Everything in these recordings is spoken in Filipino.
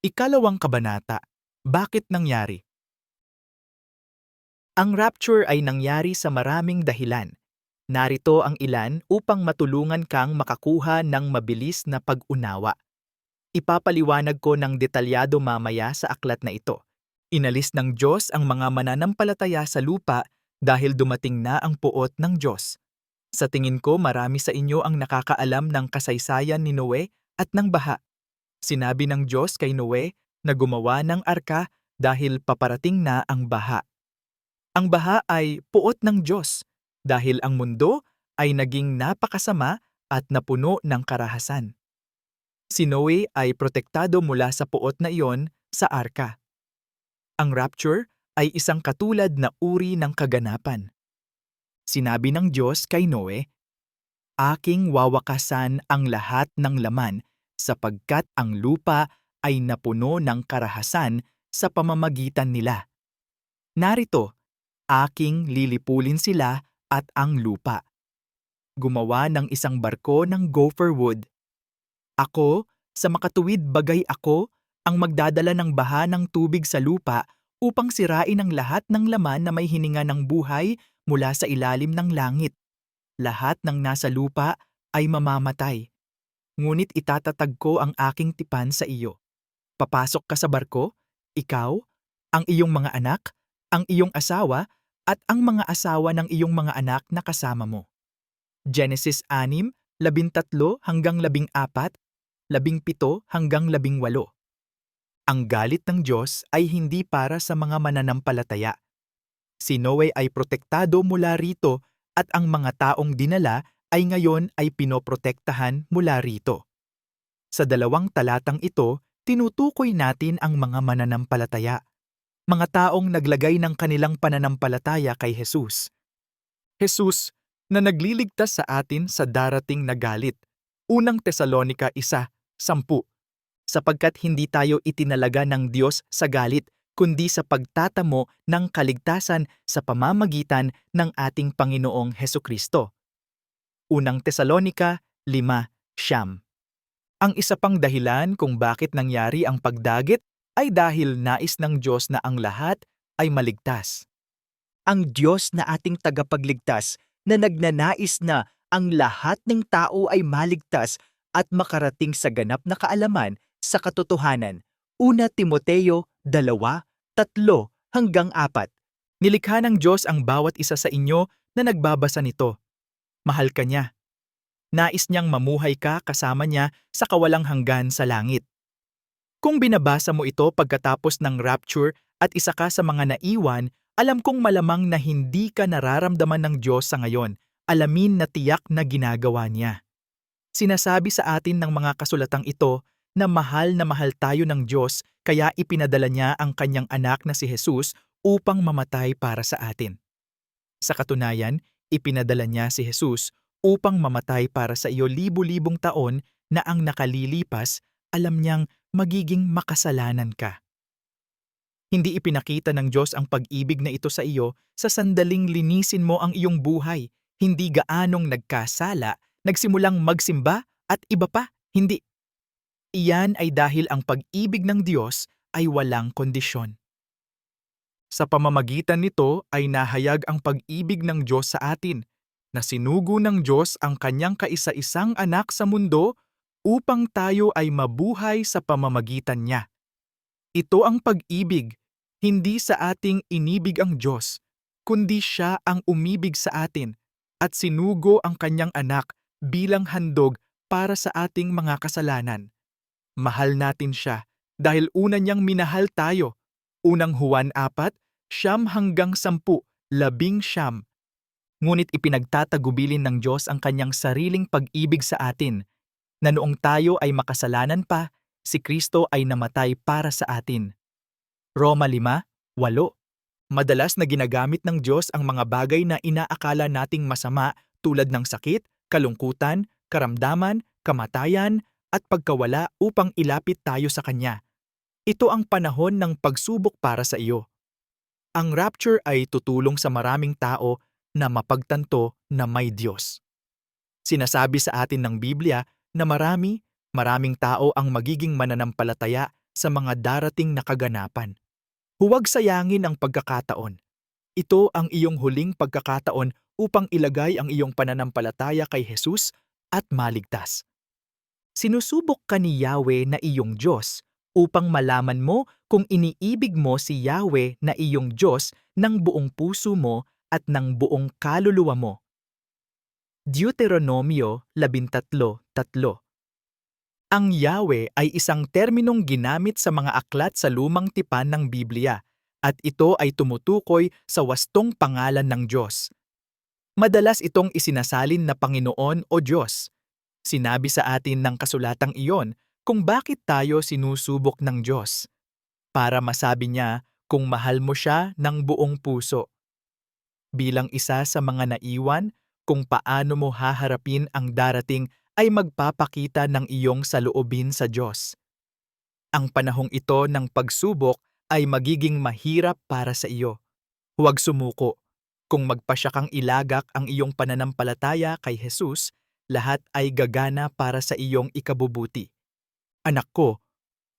Ikalawang kabanata, Bakit nangyari? Ang rapture ay nangyari sa maraming dahilan. Narito ang ilan upang matulungan kang makakuha ng mabilis na pag-unawa. Ipapaliwanag ko ng detalyado mamaya sa aklat na ito. Inalis ng Diyos ang mga mananampalataya sa lupa dahil dumating na ang puot ng Diyos. Sa tingin ko marami sa inyo ang nakakaalam ng kasaysayan ni Noe at ng baha. Sinabi ng Diyos kay Noe na gumawa ng arka dahil paparating na ang baha. Ang baha ay puot ng Diyos dahil ang mundo ay naging napakasama at napuno ng karahasan. Si Noe ay protektado mula sa puot na iyon sa arka. Ang rapture ay isang katulad na uri ng kaganapan. Sinabi ng Diyos kay Noe, Aking wawakasan ang lahat ng laman sapagkat ang lupa ay napuno ng karahasan sa pamamagitan nila. Narito, aking lilipulin sila at ang lupa. Gumawa ng isang barko ng gopher wood. Ako, sa makatuwid bagay ako, ang magdadala ng baha ng tubig sa lupa upang sirain ang lahat ng laman na may hininga ng buhay mula sa ilalim ng langit. Lahat ng nasa lupa ay mamamatay. Ngunit itatatag ko ang aking tipan sa iyo. Papasok ka sa barko, ikaw, ang iyong mga anak, ang iyong asawa, at ang mga asawa ng iyong mga anak na kasama mo. Genesis 6, 13 hanggang 14, 17 hanggang 18. Ang galit ng Diyos ay hindi para sa mga mananampalataya. Si Noe ay protektado mula rito at ang mga taong dinala ay ngayon ay pinoprotektahan mula rito. Sa dalawang talatang ito, tinutukoy natin ang mga mananampalataya, mga taong naglagay ng kanilang pananampalataya kay Jesus. Jesus na nagliligtas sa atin sa darating na galit. Unang Tesalonika 1, 10 sapagkat hindi tayo itinalaga ng Diyos sa galit, kundi sa pagtatamo ng kaligtasan sa pamamagitan ng ating Panginoong Heso Kristo. Unang Tesalonika 5, Siyam. Ang isa pang dahilan kung bakit nangyari ang pagdagit ay dahil nais ng Diyos na ang lahat ay maligtas. ang Diyos na ating tagapagligtas na nagnanais na ang lahat ng tao ay maligtas at makarating sa ganap na kaalaman sa katotohanan. Una Timoteo 2, 3 hanggang 4. Nilikha ng Diyos ang bawat isa sa inyo na nagbabasa nito. Mahal ka niya. Nais niyang mamuhay ka kasama niya sa kawalang hanggan sa langit. Kung binabasa mo ito pagkatapos ng rapture at isa ka sa mga naiwan, alam kong malamang na hindi ka nararamdaman ng Diyos sa ngayon. Alamin na tiyak na ginagawa niya. Sinasabi sa atin ng mga kasulatang ito na mahal na mahal tayo ng Diyos kaya ipinadala niya ang kanyang anak na si Jesus upang mamatay para sa atin. Sa katunayan, ipinadala niya si Jesus upang mamatay para sa iyo libu-libong taon na ang nakalilipas, alam niyang magiging makasalanan ka. Hindi ipinakita ng Diyos ang pag-ibig na ito sa iyo sa sandaling linisin mo ang iyong buhay, hindi gaanong nagkasala, nagsimulang magsimba at iba pa, hindi. Iyan ay dahil ang pag-ibig ng Diyos ay walang kondisyon. Sa pamamagitan nito ay nahayag ang pag-ibig ng Diyos sa atin, na sinugo ng Diyos ang kanyang kaisa-isang anak sa mundo upang tayo ay mabuhay sa pamamagitan niya. Ito ang pag-ibig, hindi sa ating inibig ang Diyos, kundi siya ang umibig sa atin at sinugo ang kanyang anak bilang handog para sa ating mga kasalanan. Mahal natin siya dahil una niyang minahal tayo. Unang Juan 4, siyam hanggang sampu, labing siyam. Ngunit ipinagtatagubilin ng Diyos ang kanyang sariling pag-ibig sa atin, na noong tayo ay makasalanan pa, si Kristo ay namatay para sa atin. Roma 5, 8 Madalas na ginagamit ng Diyos ang mga bagay na inaakala nating masama tulad ng sakit, kalungkutan, karamdaman, kamatayan, at pagkawala upang ilapit tayo sa Kanya. Ito ang panahon ng pagsubok para sa iyo. Ang rapture ay tutulong sa maraming tao na mapagtanto na may Diyos. Sinasabi sa atin ng Biblia na marami, maraming tao ang magiging mananampalataya sa mga darating na kaganapan. Huwag sayangin ang pagkakataon. Ito ang iyong huling pagkakataon upang ilagay ang iyong pananampalataya kay Jesus at maligtas. Sinusubok ka ni Yahweh na iyong Diyos upang malaman mo kung iniibig mo si Yahweh na iyong Diyos ng buong puso mo at ng buong kaluluwa mo. Deuteronomio 13.3 Ang Yahweh ay isang terminong ginamit sa mga aklat sa lumang tipan ng Biblia at ito ay tumutukoy sa wastong pangalan ng Diyos. Madalas itong isinasalin na Panginoon o Diyos. Sinabi sa atin ng kasulatang iyon kung bakit tayo sinusubok ng Diyos. Para masabi niya kung mahal mo siya ng buong puso. Bilang isa sa mga naiwan, kung paano mo haharapin ang darating ay magpapakita ng iyong saloobin sa Diyos. Ang panahong ito ng pagsubok ay magiging mahirap para sa iyo. Huwag sumuko. Kung magpasya kang ilagak ang iyong pananampalataya kay Jesus, lahat ay gagana para sa iyong ikabubuti. Anak ko,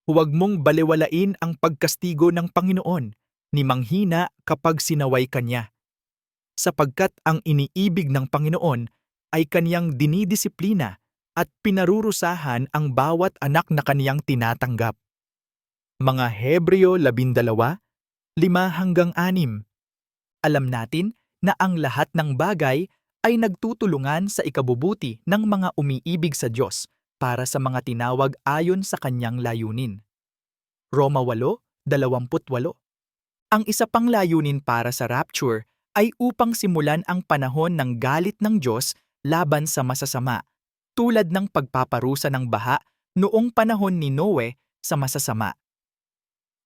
huwag mong baliwalain ang pagkastigo ng Panginoon, ni manghina kapag sinaway kanya. Sapagkat ang iniibig ng Panginoon ay kaniyang dinidisiplina at pinarurusahan ang bawat anak na kaniyang tinatanggap. Mga Hebreo 12, 5 hanggang 6 Alam natin na ang lahat ng bagay ay nagtutulungan sa ikabubuti ng mga umiibig sa Diyos para sa mga tinawag ayon sa kanyang layunin. Roma 8:28 Ang isa pang layunin para sa rapture ay upang simulan ang panahon ng galit ng Diyos laban sa masasama, tulad ng pagpaparusa ng baha noong panahon ni Noe sa masasama.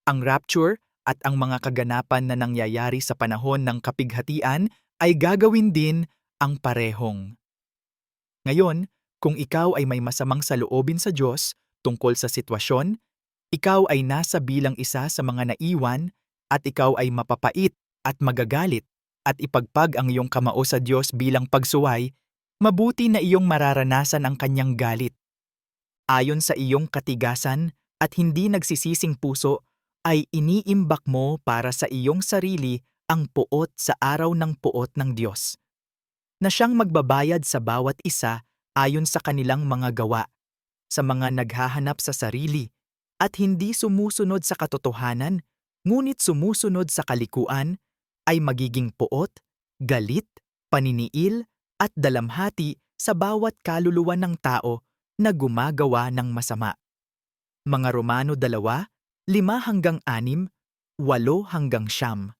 Ang rapture at ang mga kaganapan na nangyayari sa panahon ng kapighatian ay gagawin din ang parehong. Ngayon, kung ikaw ay may masamang saloobin sa Diyos tungkol sa sitwasyon, ikaw ay nasa bilang isa sa mga naiwan at ikaw ay mapapait at magagalit at ipagpag ang iyong kamao sa Diyos bilang pagsuway, mabuti na iyong mararanasan ang kanyang galit. Ayon sa iyong katigasan at hindi nagsisising puso, ay iniimbak mo para sa iyong sarili ang puot sa araw ng puot ng Diyos. Na siyang magbabayad sa bawat isa ayon sa kanilang mga gawa, sa mga naghahanap sa sarili, at hindi sumusunod sa katotohanan, ngunit sumusunod sa kalikuan, ay magiging puot, galit, paniniil, at dalamhati sa bawat kaluluwa ng tao na gumagawa ng masama. Mga Romano 2, 5 hanggang 6, 8 hanggang siyam.